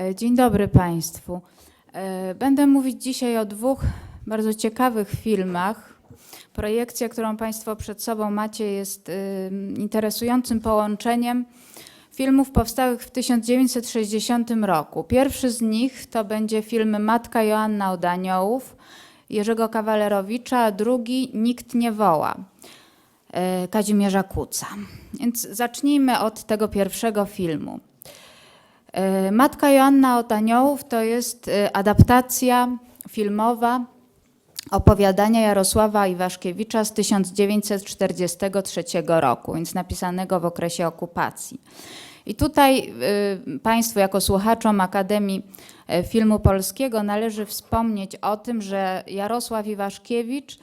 E, Dzień dobry Państwu. E, Będę mówić dzisiaj o dwóch bardzo ciekawych filmach. Projekcja, którą Państwo przed sobą macie, jest y, interesującym połączeniem filmów powstałych w 1960 roku. Pierwszy z nich to będzie film Matka Joanna od Aniołów Jerzego Kawalerowicza, a drugi Nikt nie woła e, Kazimierza Kuca. Więc zacznijmy od tego pierwszego filmu. E, Matka Joanna od Aniołów to jest e, adaptacja filmowa opowiadania Jarosława Iwaszkiewicza z 1943 roku, więc napisanego w okresie okupacji. I tutaj y, Państwu, jako słuchaczom Akademii e, Filmu Polskiego, należy wspomnieć o tym, że Jarosław Iwaszkiewicz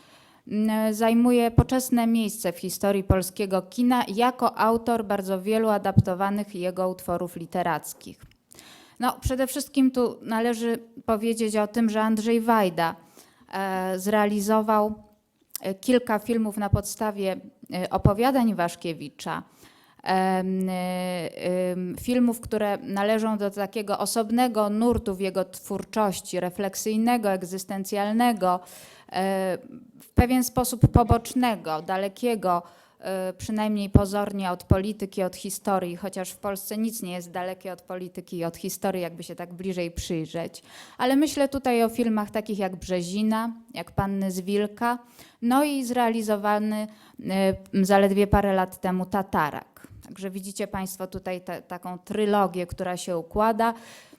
zajmuje poczesne miejsce w historii polskiego kina jako autor bardzo wielu adaptowanych jego utworów literackich. No, przede wszystkim tu należy powiedzieć o tym, że Andrzej Wajda e, zrealizował e, kilka filmów na podstawie e, opowiadań Waszkiewicza. Filmów, które należą do takiego osobnego nurtu w jego twórczości, refleksyjnego, egzystencjalnego, w pewien sposób pobocznego, dalekiego, przynajmniej pozornie od polityki, od historii, chociaż w Polsce nic nie jest dalekie od polityki i od historii, jakby się tak bliżej przyjrzeć. Ale myślę tutaj o filmach takich jak Brzezina, jak Panny z Wilka, no i zrealizowany e, zaledwie parę lat temu Tatarak. Także widzicie Państwo tutaj te, taką trylogię, która się układa y,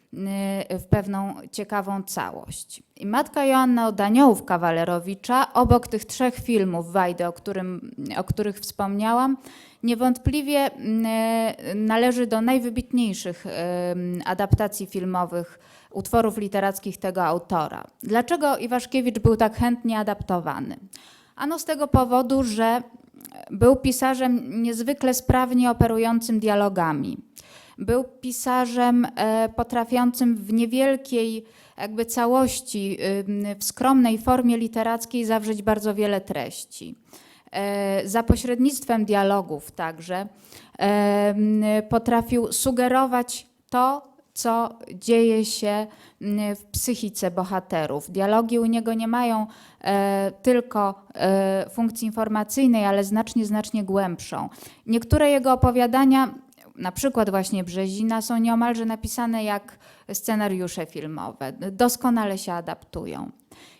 w pewną ciekawą całość. I Matka Joanna od Aniołów Kawalerowicza, obok tych trzech filmów Wajdy, o, którym, o których wspomniałam, niewątpliwie y, należy do najwybitniejszych y, adaptacji filmowych utworów literackich tego autora. Dlaczego Iwaszkiewicz był tak chętnie adaptowany? Ano z tego powodu, że był pisarzem niezwykle sprawnie operującym dialogami. Był pisarzem e, potrafiącym w niewielkiej jakby całości, ym, w skromnej formie literackiej zawrzeć bardzo wiele treści. E, Za pośrednictwem dialogów także em, potrafił sugerować to, co dzieje się mm, w psychice bohaterów. Dialogi u niego nie mają e, tylko e, funkcji informacyjnej, ale znacznie, znacznie głębszą. Niektóre jego opowiadania, na przykład właśnie Brzezina, są nieomalże napisane jak scenariusze filmowe. Doskonale się adaptują.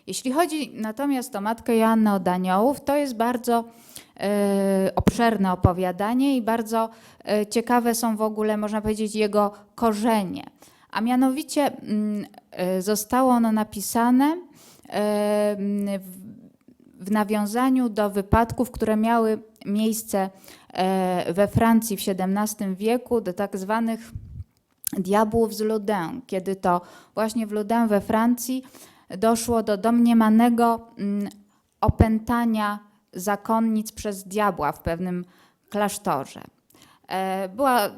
Jeśli chodzi natomiast o Matkę Joannę od Aniołów, to jest bardzo e, obszerne opowiadanie i bardzo e, ciekawe są w ogóle, można powiedzieć, jego korzenie. A mianowicie e, zostało ono napisane w, nawiązaniu do wypadków, które miały miejsce we Francji w XVII wieku, do tak zwanych diabłów z Loudun, kiedy to właśnie w Loudun we Francji doszło do domniemanego mm, opętania zakonnic przez diabła w pewnym klasztorze. E, Była e,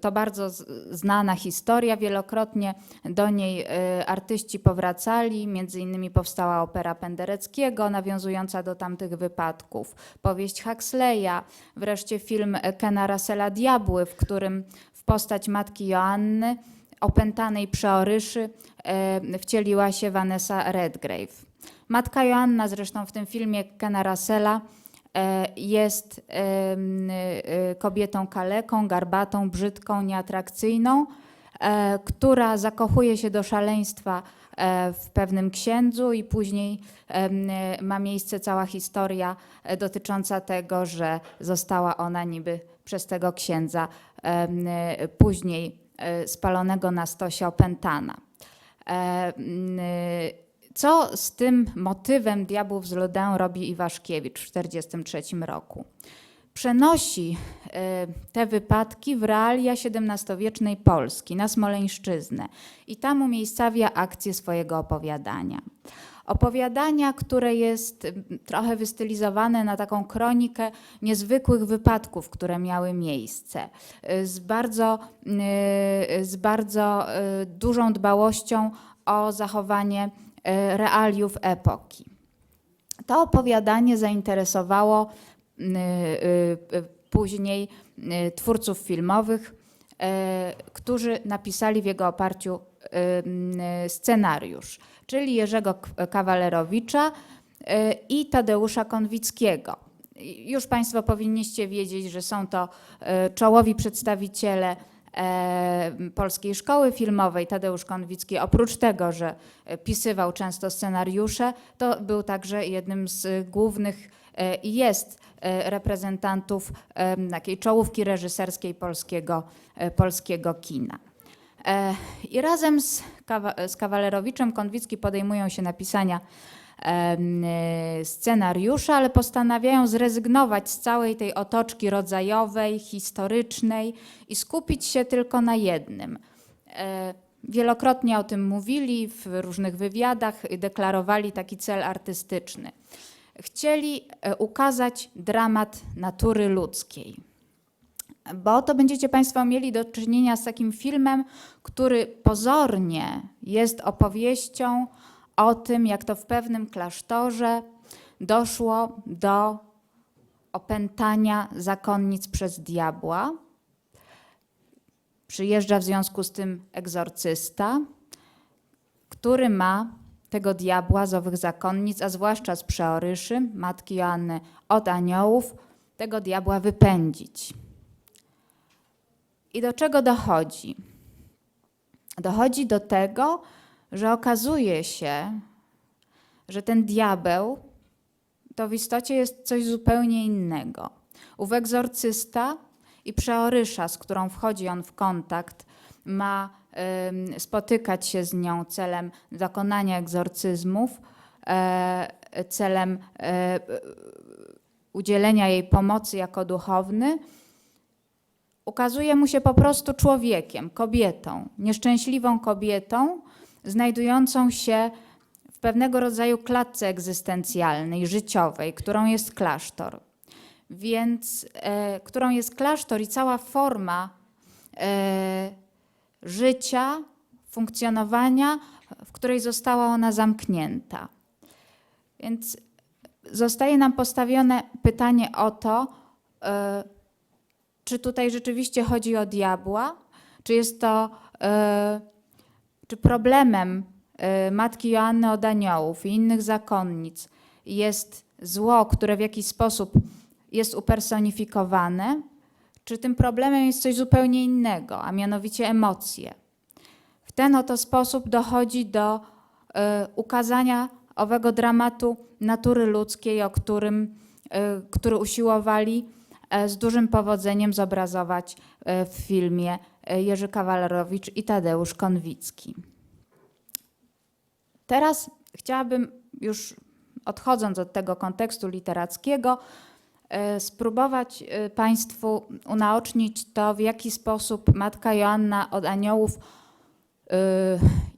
to bardzo znana historia, wielokrotnie do niej e, artyści powracali, między innymi powstała opera Pendereckiego nawiązująca do tamtych wypadków, powieść Huxleya, wreszcie film Kena Russella Diabły, w którym w postać matki Joanny opętanej przeoryszy wcieliła się Vanessa Redgrave. Matka Joanna zresztą w tym filmie Kena Russella jest em, e, kobietą kaleką, garbatą, brzydką, nieatrakcyjną, e, która zakochuje się do szaleństwa e, w pewnym księdzu i później e, ma miejsce cała historia e, dotycząca tego, że została ona niby przez tego księdza e, później e, spalonego na stosie opętana. E, e, Co z tym motywem diabłów z Lodę robi Iwaszkiewicz w 1943 roku? Przenosi e, te wypadki w realia XVII-wiecznej Polski, na Smoleńszczyznę i tam umiejscawia akcję swojego opowiadania. Opowiadania, które jest trochę wystylizowane na taką kronikę niezwykłych wypadków, które miały miejsce, y, z bardzo, y, z bardzo dużą dbałością o zachowanie realiów epoki. To opowiadanie zainteresowało y, y, później twórców filmowych, którzy napisali w jego oparciu scenariusz, czyli Jerzego Kawalerowicza i Tadeusza Konwickiego. Już Państwo powinniście wiedzieć, że są to czołowi przedstawiciele e, Polskiej Szkoły Filmowej. Tadeusz Konwicki, oprócz tego, że e, pisywał często scenariusze, to był także jednym z głównych e, i jest e, reprezentantów takiej czołówki reżyserskiej polskiego, polskiego kina. I razem z, Kawa- z Kawalerowiczem Konwicki podejmują się napisania scenariusza, ale postanawiają zrezygnować z całej tej otoczki rodzajowej, historycznej i skupić się tylko na jednym. E, Wielokrotnie o tym mówili w różnych wywiadach, deklarowali taki cel artystyczny. Chcieli e, ukazać dramat natury ludzkiej. Bo to będziecie Państwo mieli do czynienia z takim filmem, który pozornie jest opowieścią o tym, jak to w pewnym klasztorze doszło do opętania zakonnic przez diabła. Przyjeżdża w związku z tym egzorcysta, który ma tego diabła z owych zakonnic, a zwłaszcza z przeoryszy, matki Joanny, od aniołów, tego diabła wypędzić. I do czego dochodzi? Dochodzi do tego, że okazuje się, że ten diabeł to w istocie jest coś zupełnie innego. Ów egzorcysta i przeorysza, z którą wchodzi on w kontakt, ma spotykać się z nią celem dokonania egzorcyzmów, e, celem e, udzielenia jej pomocy jako duchowny, ukazuje mu się po prostu człowiekiem, kobietą, nieszczęśliwą kobietą, znajdującą się w pewnego rodzaju klatce egzystencjalnej, życiowej, którą jest klasztor. Więc, e, którą jest klasztor i cała forma e, życia, funkcjonowania, w której została ona zamknięta. Więc zostaje nam postawione pytanie o to, e, czy tutaj rzeczywiście chodzi o diabła, czy jest to, e, czy problemem e, matki Joanny od aniołów i innych zakonnic jest zło, które w jakiś sposób jest upersonifikowane, czy tym problemem jest coś zupełnie innego, a mianowicie emocje. W ten oto sposób dochodzi do e, ukazania owego dramatu natury ludzkiej, o którym, e, który usiłowali e, z dużym powodzeniem zobrazować e, w filmie Jerzy Kawalerowicz i Tadeusz Konwicki. Teraz chciałabym już odchodząc od tego kontekstu literackiego, e, spróbować e, Państwu unaocznić to, w jaki sposób Matka Joanna od Aniołów e,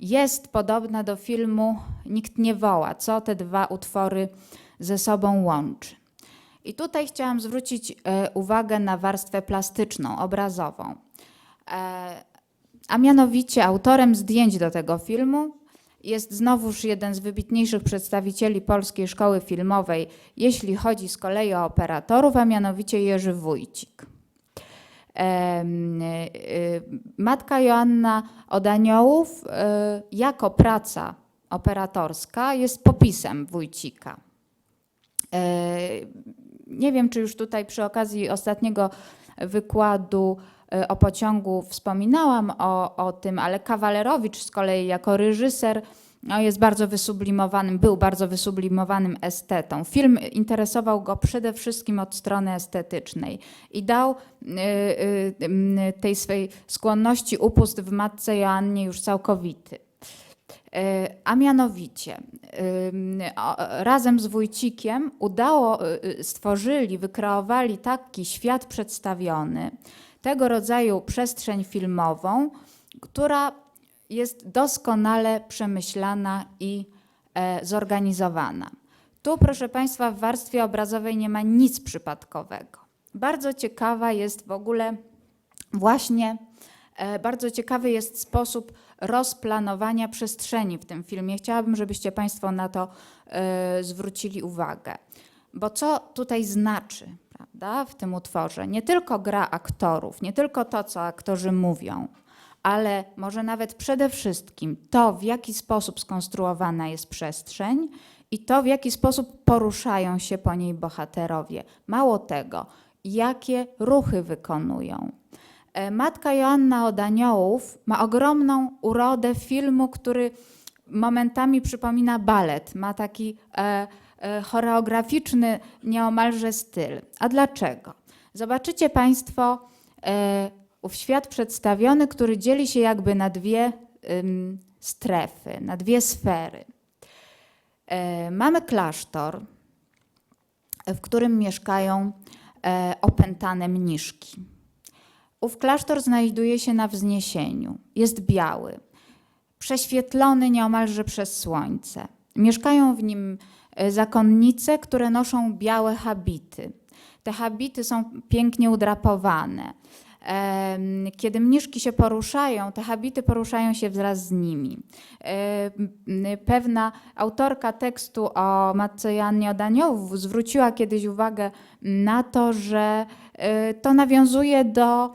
jest podobna do filmu Nikt nie woła, co te dwa utwory ze sobą łączy. I tutaj chciałam zwrócić e, uwagę na warstwę plastyczną, obrazową. E, A mianowicie autorem zdjęć do tego filmu jest znowuż jeden z wybitniejszych przedstawicieli polskiej szkoły filmowej, jeśli chodzi z kolei o operatorów, a mianowicie Jerzy Wójcik. Y, y, Matka Joanna od Aniołów y, jako praca operatorska jest popisem Wójcika. E, Nie wiem, czy już tutaj przy okazji ostatniego wykładu o pociągu wspominałam o, o tym, ale Kawalerowicz z kolei jako reżyser no, jest bardzo wysublimowanym, był bardzo wysublimowanym estetą. Film interesował go przede wszystkim od strony estetycznej i dał y, y, tej swej skłonności upust w matce Joannie już całkowity. E, A mianowicie, razem z Wójcikiem udało, stworzyli, wykreowali taki świat przedstawiony, tego rodzaju przestrzeń filmową, która jest doskonale przemyślana i e, zorganizowana. Tu, proszę Państwa, w warstwie obrazowej nie ma nic przypadkowego. Bardzo ciekawa jest w ogóle właśnie, e, bardzo ciekawy jest sposób rozplanowania przestrzeni w tym filmie. Chciałabym, żebyście Państwo na to e, zwrócili uwagę. Bo co tutaj znaczy prawda, w tym utworze? Nie tylko gra aktorów, nie tylko to, co aktorzy mówią, ale może nawet przede wszystkim to, w jaki sposób skonstruowana jest przestrzeń i to, w jaki sposób poruszają się po niej bohaterowie. Mało tego, jakie ruchy wykonują. E, Matka Joanna od Aniołów ma ogromną urodę filmu, który momentami przypomina balet. Ma taki e, choreograficzny nieomalże styl. A dlaczego? Zobaczycie Państwo e, ów świat przedstawiony, który dzieli się jakby na dwie strefy, na dwie sfery. E, mamy klasztor, w którym mieszkają e, opętane mniszki. Ów klasztor znajduje się na wzniesieniu. Jest biały, prześwietlony nieomalże przez słońce. Mieszkają w nim e, zakonnice, które noszą białe habity. Te habity są pięknie udrapowane. Kiedy mniszki się poruszają, te habity poruszają się wraz z nimi. Em, Pewna autorka tekstu o Matce Joannie od Aniołów zwróciła kiedyś uwagę na to, że e, to nawiązuje do e,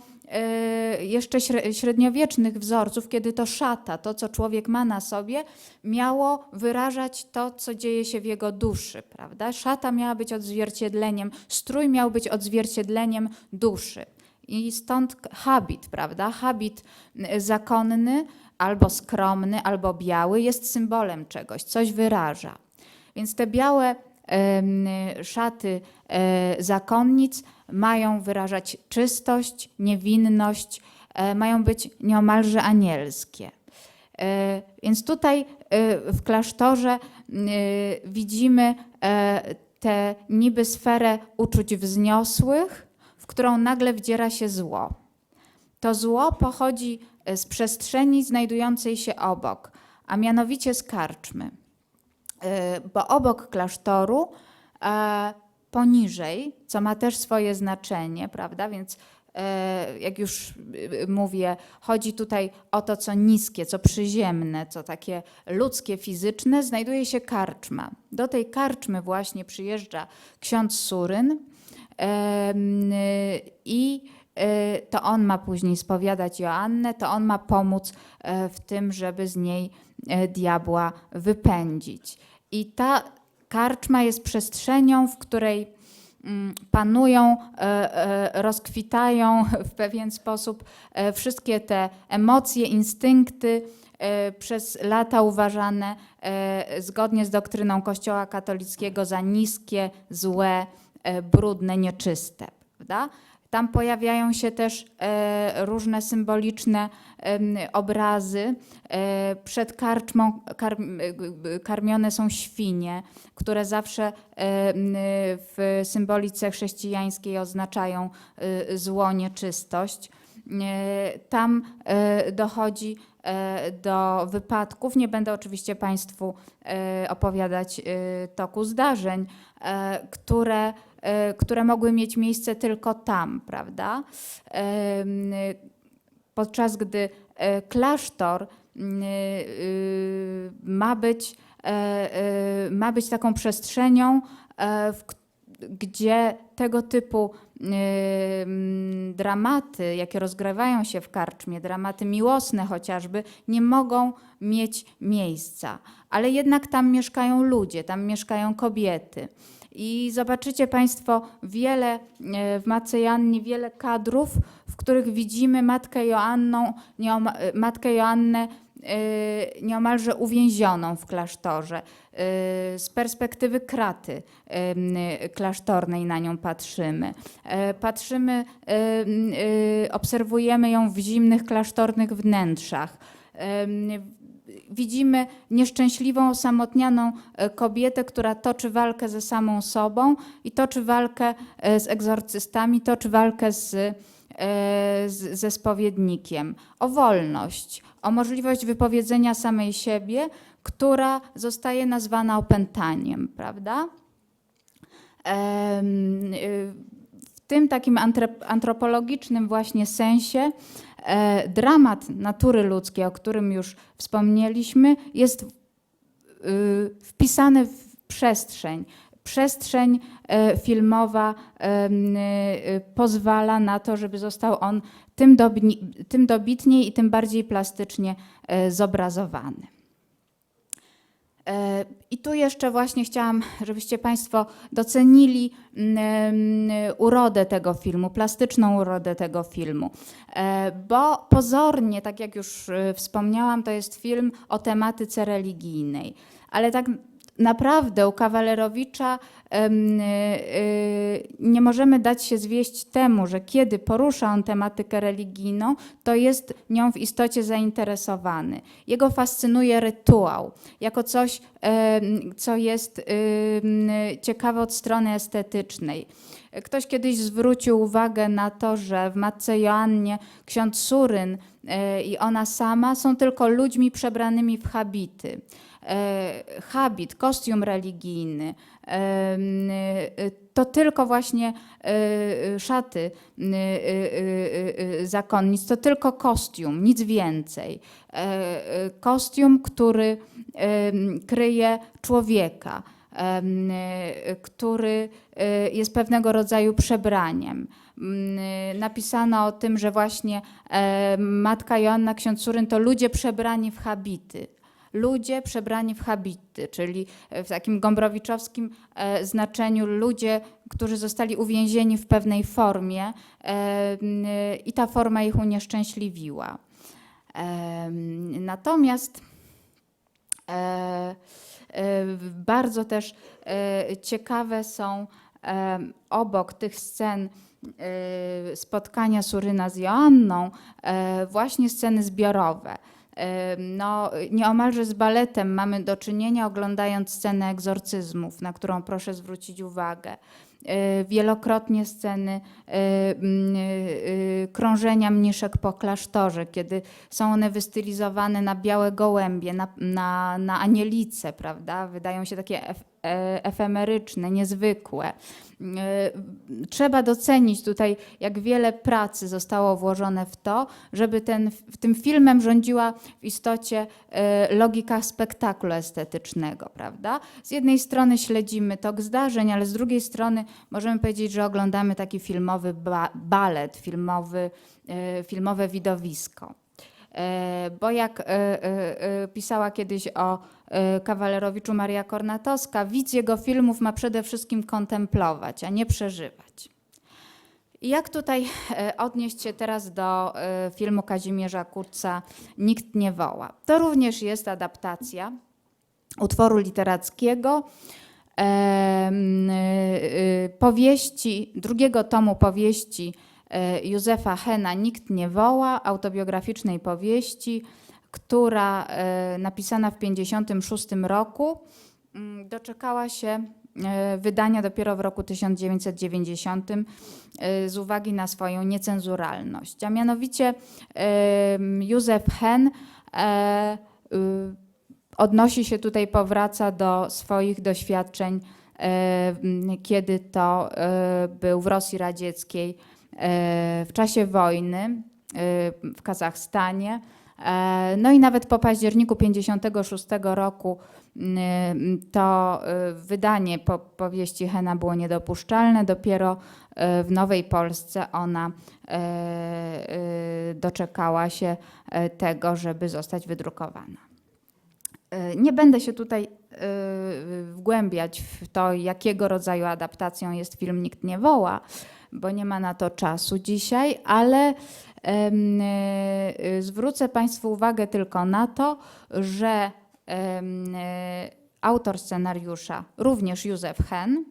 jeszcze śre- średniowiecznych wzorców, kiedy to szata, to co człowiek ma na sobie, miało wyrażać to, co dzieje się w jego duszy, prawda? Szata miała być odzwierciedleniem, strój miał być odzwierciedleniem duszy. I stąd habit, prawda? Habit y, zakonny, albo skromny, albo biały jest symbolem czegoś, coś wyraża. Więc te białe em, szaty zakonnic mają wyrażać czystość, niewinność, e, mają być nieomalże anielskie. E, Więc tutaj e, w klasztorze widzimy tę niby sferę uczuć wzniosłych, w którą nagle wdziera się zło. To zło pochodzi z przestrzeni znajdującej się obok, a mianowicie z karczmy. Bo obok klasztoru, poniżej, co ma też swoje znaczenie, prawda? Więc e, jak już y, mówię, chodzi tutaj o to, co niskie, co przyziemne, co takie ludzkie, fizyczne, znajduje się karczma. Do tej karczmy właśnie przyjeżdża ksiądz Suryn i y, to on ma później spowiadać Joannę, to on ma pomóc e, w tym, żeby z niej e, diabła wypędzić. I ta karczma jest przestrzenią, w której mm, panują, e, e, rozkwitają w pewien sposób e, wszystkie te emocje, instynkty, przez lata uważane zgodnie z doktryną Kościoła katolickiego za niskie, złe, brudne, nieczyste. Prawda? Tam pojawiają się też e, różne symboliczne obrazy. E, przed karczmą karmione są świnie, które zawsze e, w symbolice chrześcijańskiej oznaczają zło, nieczystość. Tam dochodzi do wypadków. Nie będę oczywiście Państwu e, opowiadać e, toku zdarzeń, e, które, e, które mogły mieć miejsce tylko tam, prawda? Podczas gdy e, klasztor ma być, e, e, ma być taką przestrzenią, e, w, gdzie tego typu dramaty, jakie rozgrywają się w karczmie, dramaty miłosne chociażby, nie mogą mieć miejsca. Ale jednak tam mieszkają ludzie, tam mieszkają kobiety. I zobaczycie Państwo wiele e, w Matce Joannie, wiele kadrów, w których widzimy Matkę Joanną, e, Matkę Joannę nieomalże uwięzioną w klasztorze. E, Z perspektywy kraty em, klasztornej na nią patrzymy. Patrzymy, em, obserwujemy ją w zimnych klasztornych wnętrzach. Widzimy nieszczęśliwą, osamotnianą kobietę, która toczy walkę ze samą sobą i toczy walkę z egzorcystami, toczy walkę z, z, ze spowiednikiem. O wolność, o możliwość wypowiedzenia samej siebie, która zostaje nazwana opętaniem, prawda? Y, W tym takim antropologicznym właśnie sensie e, dramat natury ludzkiej, o którym już wspomnieliśmy, jest y, wpisany w przestrzeń. Przestrzeń e, filmowa y, pozwala na to, żeby został on tym, tym dobitniej i tym bardziej plastycznie e, zobrazowany. E, I tu jeszcze właśnie chciałam, żebyście Państwo docenili mm, mm, urodę tego filmu, plastyczną urodę tego filmu. E, Bo pozornie, tak jak już wspomniałam, to jest film o tematyce religijnej. Ale tak naprawdę u Kawalerowicza nie możemy dać się zwieść temu, że kiedy porusza on tematykę religijną, to jest nią w istocie zainteresowany. Jego fascynuje rytuał jako coś, co jest ciekawe od strony estetycznej. Ktoś kiedyś zwrócił uwagę na to, że w Matce Joannie ksiądz Suryn e, i ona sama są tylko ludźmi przebranymi w habity. E, Habit, kostium religijny, e, to tylko właśnie szaty zakonnic, to tylko kostium, nic więcej. Kostium, który kryje człowieka, który e, jest pewnego rodzaju przebraniem. Mm, e, Napisano o tym, że właśnie e, matka Joanna Ksiądz Suryn to ludzie przebrani w habity. Ludzie przebrani w habity, czyli w takim gombrowiczowskim e, znaczeniu ludzie, którzy zostali uwięzieni w pewnej formie e, e, i ta forma ich unieszczęśliwiła. Natomiast e, e, bardzo też e, ciekawe są e, obok tych scen e, spotkania Suryna z Joanną właśnie sceny zbiorowe. No, nieomalże z baletem mamy do czynienia, oglądając scenę egzorcyzmów, na którą proszę zwrócić uwagę. E, Wielokrotnie sceny e, e, krążenia mniszek po klasztorze, kiedy są one wystylizowane na białe gołębie, na, na, na anielice, prawda? Wydają się takie efemeryczne, niezwykłe. E, Trzeba docenić tutaj, jak wiele pracy zostało włożone w to, żeby ten, tym filmem rządziła w istocie e, logika spektaklu estetycznego, prawda? Z jednej strony śledzimy tok zdarzeń, ale z drugiej strony możemy powiedzieć, że oglądamy taki filmowy ba balet, filmowy, e, filmowe widowisko. E, Bo jak e, e, pisała kiedyś o kawalerowiczu Maria Kornatowska, widz jego filmów ma przede wszystkim kontemplować, a nie przeżywać. Jak tutaj odnieść się teraz do filmu Kazimierza Kurca Nikt nie woła? To również jest adaptacja utworu literackiego, powieści, drugiego tomu powieści Józefa Hena Nikt nie woła, autobiograficznej powieści, która e, napisana w 1956 roku mm, doczekała się e, wydania dopiero w roku 1990 e, z uwagi na swoją niecenzuralność. A mianowicie Józef Hen e, y, odnosi się tutaj, powraca do swoich doświadczeń, e, kiedy to e, był w Rosji Radzieckiej e, w czasie wojny e, w Kazachstanie. E, No i nawet po październiku 1956 roku m, to e, wydanie po, powieści Hena było niedopuszczalne. Dopiero e, w Nowej Polsce ona e, e, doczekała się e, tego, żeby zostać wydrukowana. E, Nie będę się tutaj e, wgłębiać w to, jakiego rodzaju adaptacją jest film Nikt nie woła, bo nie ma na to czasu dzisiaj, ale e, zwrócę Państwu uwagę tylko na to, że e, autor scenariusza, również Józef Hen,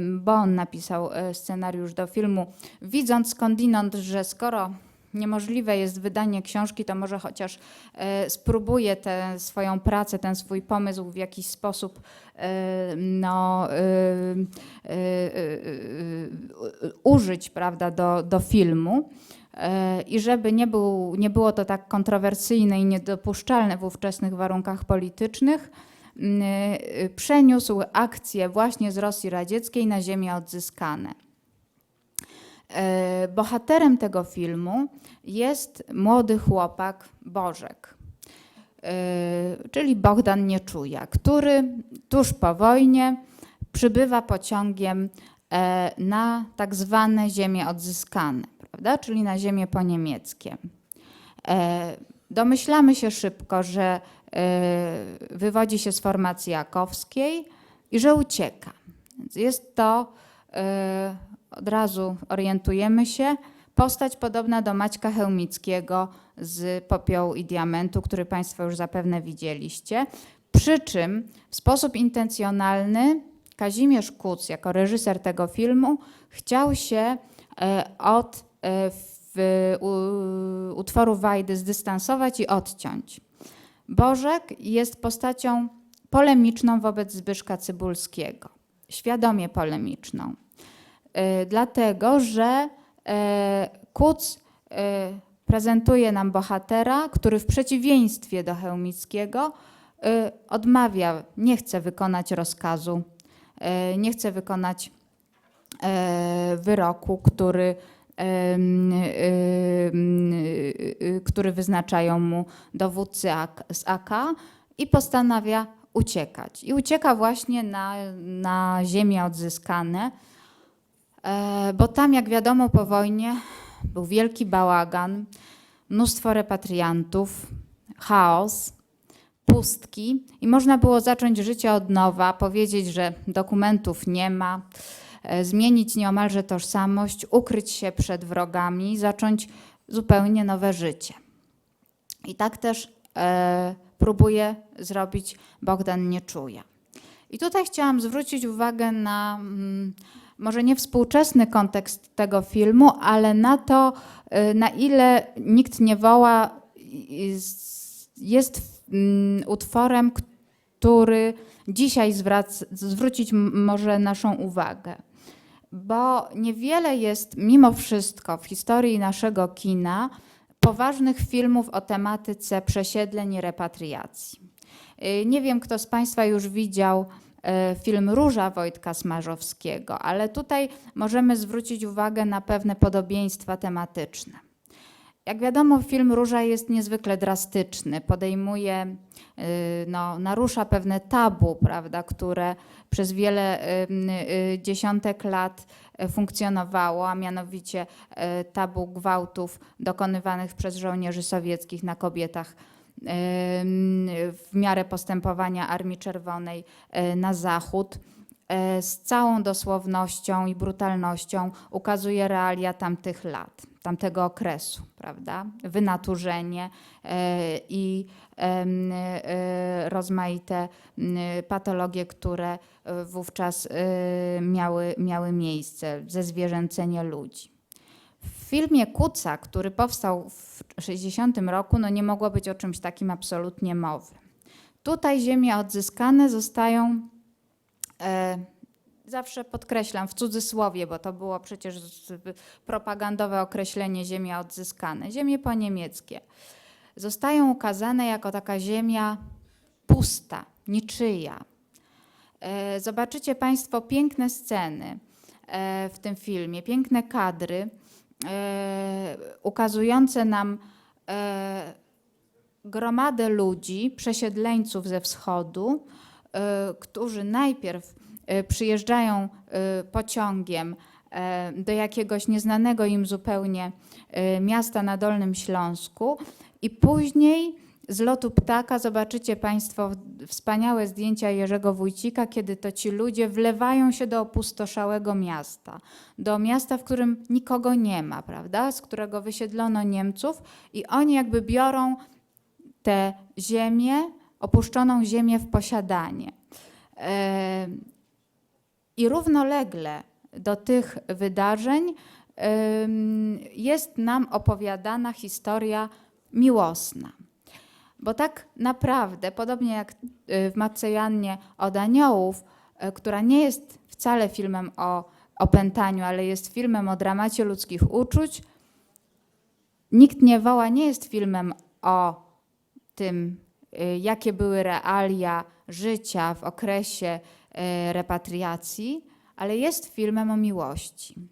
bo on napisał e, scenariusz do filmu, widząc skądinąd, że skoro niemożliwe jest wydanie książki, to może chociaż e, spróbuje tę swoją pracę, ten swój pomysł w jakiś sposób e, no, e, użyć prawda, do, do filmu. I żeby nie, był, nie było to tak kontrowersyjne i niedopuszczalne w ówczesnych warunkach politycznych, m, e, przeniósł akcje właśnie z Rosji Radzieckiej na ziemię odzyskane. E, Bohaterem tego filmu jest młody chłopak Bożek, e, czyli Bogdan Nieczuja, który tuż po wojnie przybywa pociągiem e, na tak zwane ziemie odzyskane. prawda? czyli na ziemie poniemieckie. Domyślamy się szybko, że wywodzi się z formacji jakowskiej i że ucieka. Jest to, od razu orientujemy się, postać podobna do Maćka Chełmickiego z Popiołu i Diamentu, który Państwo już zapewne widzieliście. Przy czym w sposób intencjonalny Kazimierz Kuc, jako reżyser tego filmu, chciał się e, od e, utworu Wajdy zdystansować i odciąć. Bożek jest postacią polemiczną wobec Zbyszka Cybulskiego, świadomie polemiczną, dlatego że e, Kuc e, prezentuje nam bohatera, który w przeciwieństwie do Chełmickiego e, odmawia, nie chce wykonać rozkazu, e, nie chce wykonać e, wyroku, który, który wyznaczają mu dowódcy z AK i postanawia uciekać. I ucieka właśnie na, na ziemię odzyskane, e, bo tam, jak wiadomo, po wojnie był wielki bałagan, mnóstwo repatriantów, chaos, pustki i można było zacząć życie od nowa, powiedzieć, że dokumentów nie ma, e, zmienić nieomalże tożsamość, ukryć się przed wrogami, zacząć zupełnie nowe życie. I tak też e, próbuje zrobić Bogdan Nieczuja. I tutaj chciałam zwrócić uwagę na mm, może nie współczesny kontekst tego filmu, ale na to, y, na ile nikt nie woła jest- mm, utworem, który dzisiaj zwrócić może naszą uwagę. Bo niewiele jest mimo wszystko w historii naszego kina poważnych filmów o tematyce przesiedleń i repatriacji. Y, Nie wiem, kto z Państwa już widział film Róża Wojtka Smarzowskiego, ale tutaj możemy zwrócić uwagę na pewne podobieństwa tematyczne. Jak wiadomo, film Róża jest niezwykle drastyczny, podejmuje, y, no, narusza pewne tabu, prawda, które przez wiele y, dziesiątek lat funkcjonowało, a mianowicie tabu gwałtów dokonywanych przez żołnierzy sowieckich na kobietach w miarę postępowania Armii Czerwonej y, na zachód. Y, Z całą dosłownością i brutalnością ukazuje realia tamtych lat, tamtego okresu, prawda? Wynaturzenie e, i e, rozmaite patologie, które e, wówczas e, miały, miały miejsce, zezwierzęcenie ludzi. W filmie Kuca, który powstał w 60 roku, no nie mogło być o czymś takim absolutnie mowy. Tutaj ziemie odzyskane zostają e, zawsze podkreślam w cudzysłowie, bo to było przecież propagandowe określenie ziemia odzyskane, ziemie poniemieckie, zostają ukazane jako taka ziemia pusta, niczyja. E, Zobaczycie Państwo piękne sceny e, w tym filmie, piękne kadry ukazujące nam e, gromadę ludzi, przesiedleńców ze wschodu, e, którzy najpierw e, przyjeżdżają e, pociągiem e, do jakiegoś nieznanego im zupełnie e, miasta na Dolnym Śląsku i później z lotu ptaka zobaczycie Państwo wspaniałe zdjęcia Jerzego Wójcika, kiedy to ci ludzie wlewają się do opustoszałego miasta, do miasta, w którym nikogo nie ma, prawda, z którego wysiedlono Niemców i oni jakby biorą tę ziemię, opuszczoną ziemię w posiadanie. E, I równolegle do tych wydarzeń jest nam opowiadana historia miłosna. Bo tak naprawdę, podobnie jak y, w Matce Jannie od aniołów, y, która nie jest wcale filmem o opętaniu, ale jest filmem o dramacie ludzkich uczuć, Nikt nie woła nie jest filmem o tym, y, jakie były realia życia w okresie repatriacji, ale jest filmem o miłości.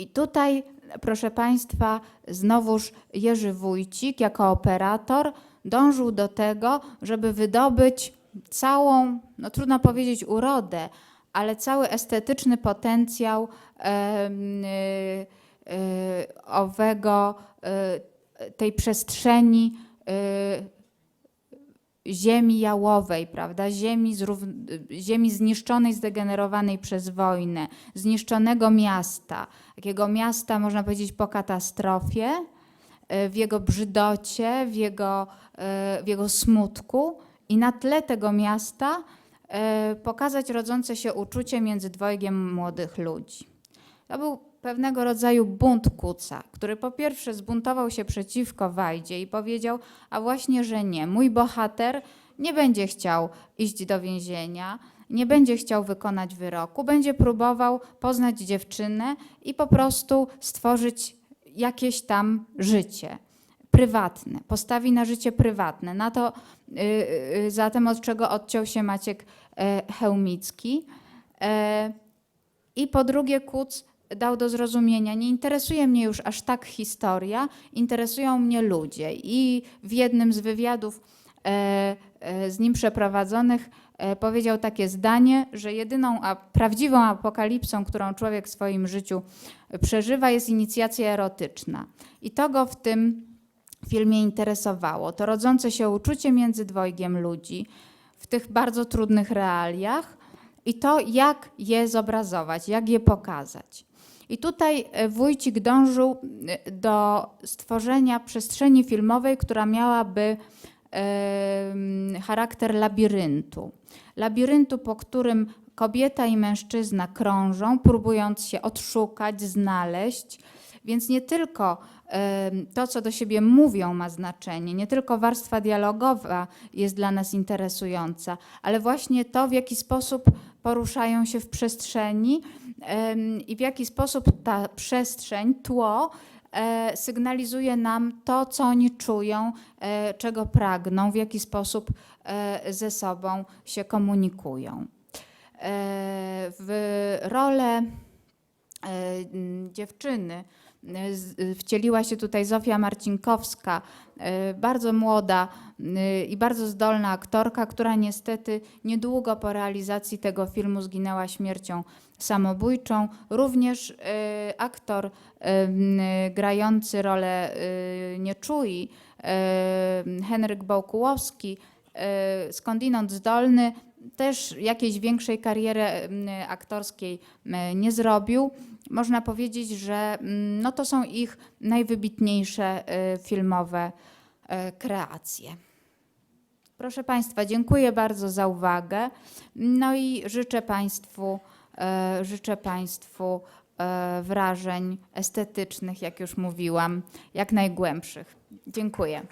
I tutaj, proszę Państwa, znowuż Jerzy Wójcik jako operator dążył do tego, żeby wydobyć całą, no trudno powiedzieć urodę, ale cały estetyczny potencjał y, y, owego, y, tej przestrzeni ziemi jałowej, prawda? Ziemi, ziemi zniszczonej, zdegenerowanej przez wojnę, zniszczonego miasta, takiego miasta, można powiedzieć, po katastrofie, y, w jego brzydocie, w jego, y, w jego smutku i na tle tego miasta y, pokazać rodzące się uczucie między dwojgiem młodych ludzi. To był pewnego rodzaju bunt Kuca, który po pierwsze zbuntował się przeciwko Wajdzie i powiedział, a właśnie, że nie, mój bohater nie będzie chciał iść do więzienia, nie będzie chciał wykonać wyroku, będzie próbował poznać dziewczynę i po prostu stworzyć jakieś tam życie prywatne, postawi na życie prywatne, na to y, y, zatem od czego odciął się Maciek e, Chełmicki. E, I po drugie Kuc dał do zrozumienia, nie interesuje mnie już aż tak historia, interesują mnie ludzie. I w jednym z wywiadów e, e, z nim przeprowadzonych e, powiedział takie zdanie, że jedyną a prawdziwą apokalipsą, którą człowiek w swoim życiu przeżywa, jest inicjacja erotyczna. I to go w tym filmie interesowało. To rodzące się uczucie między dwojgiem ludzi w tych bardzo trudnych realiach i to, jak je zobrazować, jak je pokazać. I tutaj e, Wójcik dążył e, do stworzenia przestrzeni filmowej, która miałaby charakter labiryntu. Labiryntu, po którym kobieta i mężczyzna krążą, próbując się odszukać, znaleźć. Więc nie tylko to, co do siebie mówią, ma znaczenie, nie tylko warstwa dialogowa jest dla nas interesująca, ale właśnie to, w jaki sposób poruszają się w przestrzeni i w jaki sposób ta przestrzeń, tło e, sygnalizuje nam to, co oni czują, e, czego pragną, w jaki sposób e, ze sobą się komunikują. W rolę dziewczyny wcieliła się tutaj Zofia Marcinkowska, e, bardzo młoda e, i bardzo zdolna aktorka, która niestety niedługo po realizacji tego filmu zginęła śmiercią samobójczą. Również e, aktor grający rolę Nieczui, Henryk Bołkułowski, skądinąd zdolny, też jakiejś większej kariery m, aktorskiej m, nie zrobił. Można powiedzieć, że mm, no to są ich najwybitniejsze e, filmowe e, kreacje. Proszę Państwa, dziękuję bardzo za uwagę. No i życzę Państwu, e, życzę Państwu wrażeń estetycznych, jak już mówiłam, jak najgłębszych. Dziękuję.